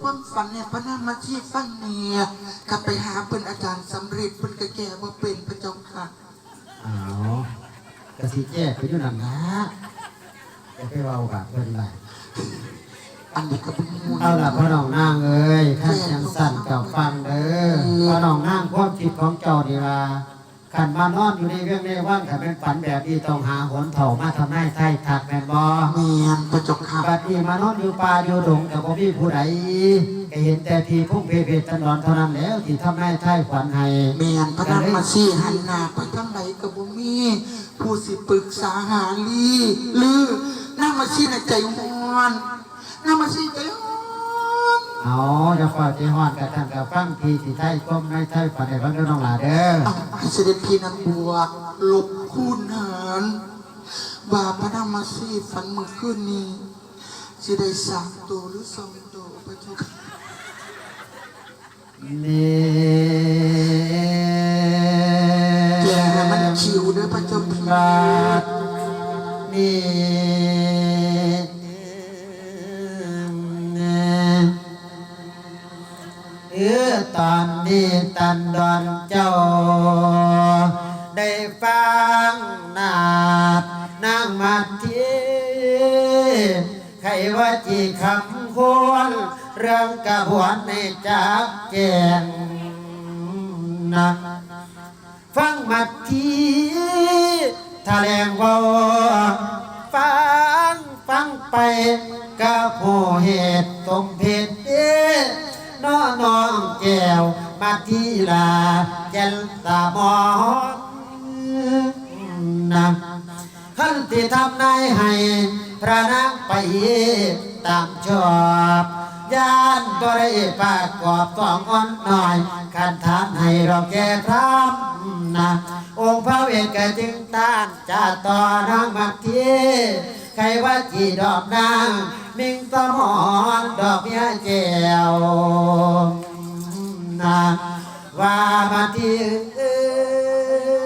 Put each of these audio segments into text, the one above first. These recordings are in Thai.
ความฝันเนี่ยพระนามมาที่ฟังเนี่ยกลับไปหาเพิ่นอาจารย์สำเร็จเพิ่นก็แก่ว่าเป็นพระเจ้าค่ะอ้าวกะสิแจ้ไปอยู่นั่นนะจะไปเว้ากับเพิ่นล่ะอันนี้ก็เป็นมูลเอาล่ะพ่อน้องนางเอ้ยข้าจังสั่นเจ้าฟังเด้อพ่อน้องนางความคิดของเจ้าดีว่า ขันมานอนอยู่ในเรื่องในว่างขันเป็นฝันแบบนี้ต้องหาหนเถ่ามาทำให้ไทยถักแม่นบ่เมียนพระเจ้าค่ะบัดนี้มานอนอยู่ป่าอยู่ดงกับบ่มีผู้ใดก็เห็นแต่พี่พุ่งเพเพตนอนเท่านั้นแล้วที่ทำให้ไทยขวัญให้เมียนพระนามมาที่หันหน้าไปทางไหนก็บ่มีผู้สิปรึกษาหาลีหรือน้ามาชีในใจฮ้อนน้ามาชีใจฮ้อน เอาจะฝากที่ฮอดกับท่านกับฟังพี่ที่ไทยก้มในไทยฝันในฟังเด้อน้องหลาเด้อเอาให้เสด็จพี่นางบวกลบคูณหารว่าพระนามมาชีฝันเมื่อคืนนี้สิได้สามตัวหรือสองตัวพระเจ้าค่ะนี่แกให้มันชิวเด้อพระเจ้าพี่บาดนี่ ตอนนี้ตันดอนเจ้า ได้ฟังนาดนางมาทีใครว่าจีคำควรเรื่องกระบวนในจักแจงนะฟังมาทีถ้าแรงว่าฟังฟังไปกับผู้เหตุตรงเพศเด้น้อน้องแก้ว มาทีลาแก่นตาบอดนะขั้นที่ทำนายให้พระนางไปตามชอบยานบริปากกอบสองอ่อนหน่อยการทานให้เราแก่พร้ำนะองค์พระเวทกจึงต้านจะต่อนางมักทีใครว่าจีดอกนางมิงสมอนดอกเมียแจวนะ ว่ามาทีเอ้ย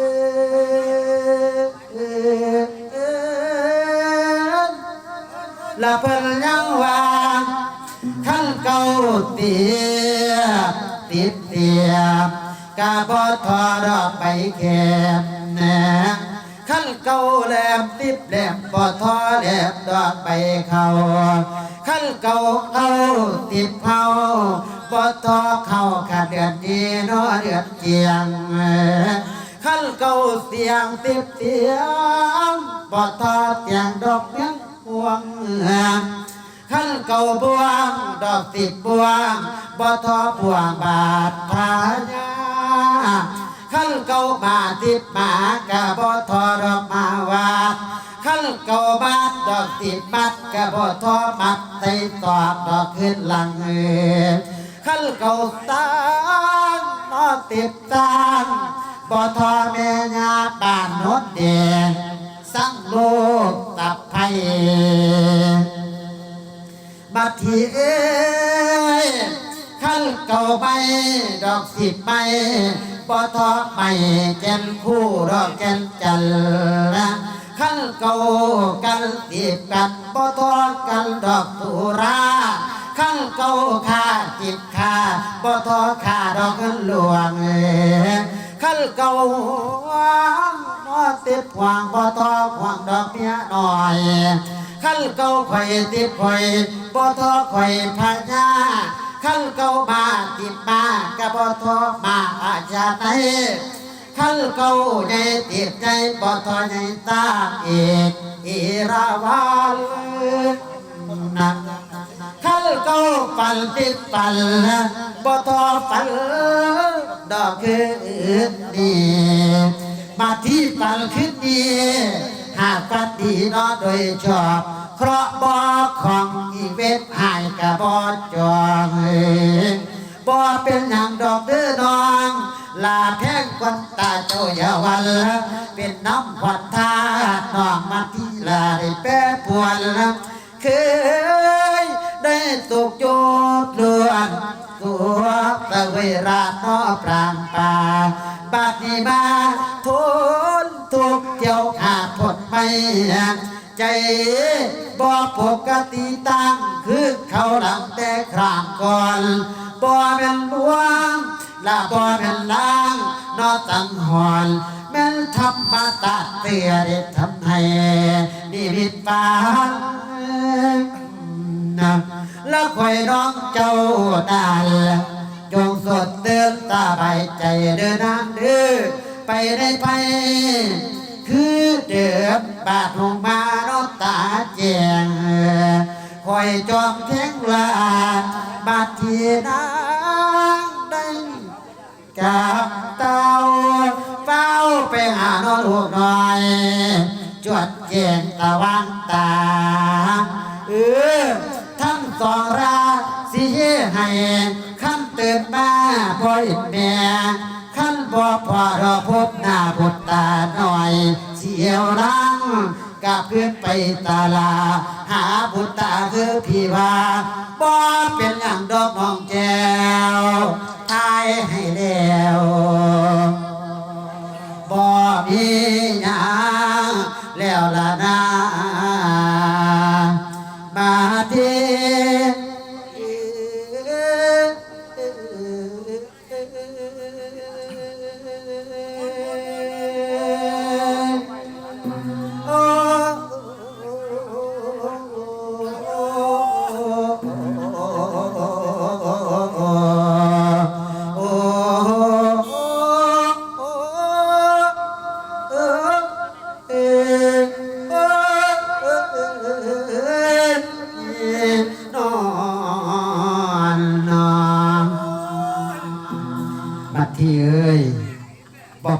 ละเพิ่นยังว่าขั้นเก่าเตียติดเตียกาบอทอดอกไปแคมแน ขั้นเก่าแหลมติบแหลมบอทอแหลมดอกไปเขาขั้นเก่าเอาติบเขาบอทอเขาขาดเดือนดีนอเดือนเกียงขั้นเก่าเสียงติบเสียงบอทอเสียงดอกเลี้ยพวงขั้นเก่าบวงดอกติดบวงบ่ทอบวงบาทพายา ขั้นเก่าบาติดมากะบ่ทอดอกมาวาดขั้นเก่าบาดอกติดบัดกะบ่ทอมัดไตตอบดอกขึ้นหลังเอขั้นเก่าตางนอติดตางบ่ทอแม่ยาบ้านนดแดงสังโลกตับไผ่บัดทีเอ ขั้นเก่าใบดอกสิบใบปอทอใบแกนคู่ดอกแกนจันละขั้นเก่ากันสิบกันปอทอกันดอกตุราขั้นเก่าค่าจิตค่าปอทอค่าดอกเงินหลวงเอ้ยขั้นเก่านอติดหวางปอทอหวางดอกเมียหน่อยขั้นเก่าไข่ติดไข่บ่ทอไข่พญา ขั้นเก่ามาติดมากับบ่ทอมาอาชาไตขั้นเก่าในติดใจบ่ทอในตาเอกอีราวันนักขั้นเก่าปันติดปันบ่ทอปันดอกคือนี่มาที่ปันขึ้นดีหากปัดดีนอโดยชอบ เพราะบอของอีเวทหายกับบอจองบอเป็นอย่างดอกเด้อนองลาแท่งควันตาเจ้าอย่าวัน เป็นน้ำขวัญทาน้องมาที่ลาได้แป้ปวนเคยได้สุกโจดลือนตัวตะเวราชนอปรางป่าบาดนี้มาทนทุกเกี่ยวขาดผลไม่ ใจบ่ปกติตั้งคือเขาหลังแต่ครางก่อนบ่เป็นลวงและบ่เป็นล้างนอตังหอนแม่นธรรมตาเตียได้ทำให้นิมิตฟ้านะแล้วคอยน้องเจ้าดาลจงสดเตือนตาใบใจเดินนางเด้อไปได้ไป คือเดือบบาดลงมาโนตาแจงคอยจอมแทงลาบาดทีนางได้กับเต้าเฝ้าไปหานองลูกหน่อย จวดแจงตะวันตา เออทั้งสองราสีให้ขั้นเตือนมาพ่อเห็นแม่ ขั้นบ่พอรอพบหน้าบทตาหน่อยเสียวรังกับเพื่อนไปตาลา หาบุตรตาคือพี่ว่าบ่เป็นอย่างดอกน้องแก้วทายให้แล้วบ่มีหยังแล้วละนา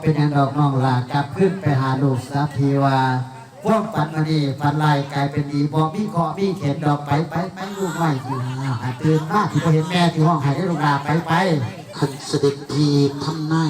เป็นอย่างดอกน้องลากลับขึ้นไปหาลูกสาพีว่าพวกฝันมานี่ฝันลายกลายเป็นดีบอกมีขอมีเข็นดอกไปไปไปลูกไม่ที่หาตื่นมากที่พอเห็นแม่ที่ห้องหายได้ลูกลาไปไปคันเสด็จพีทำนาย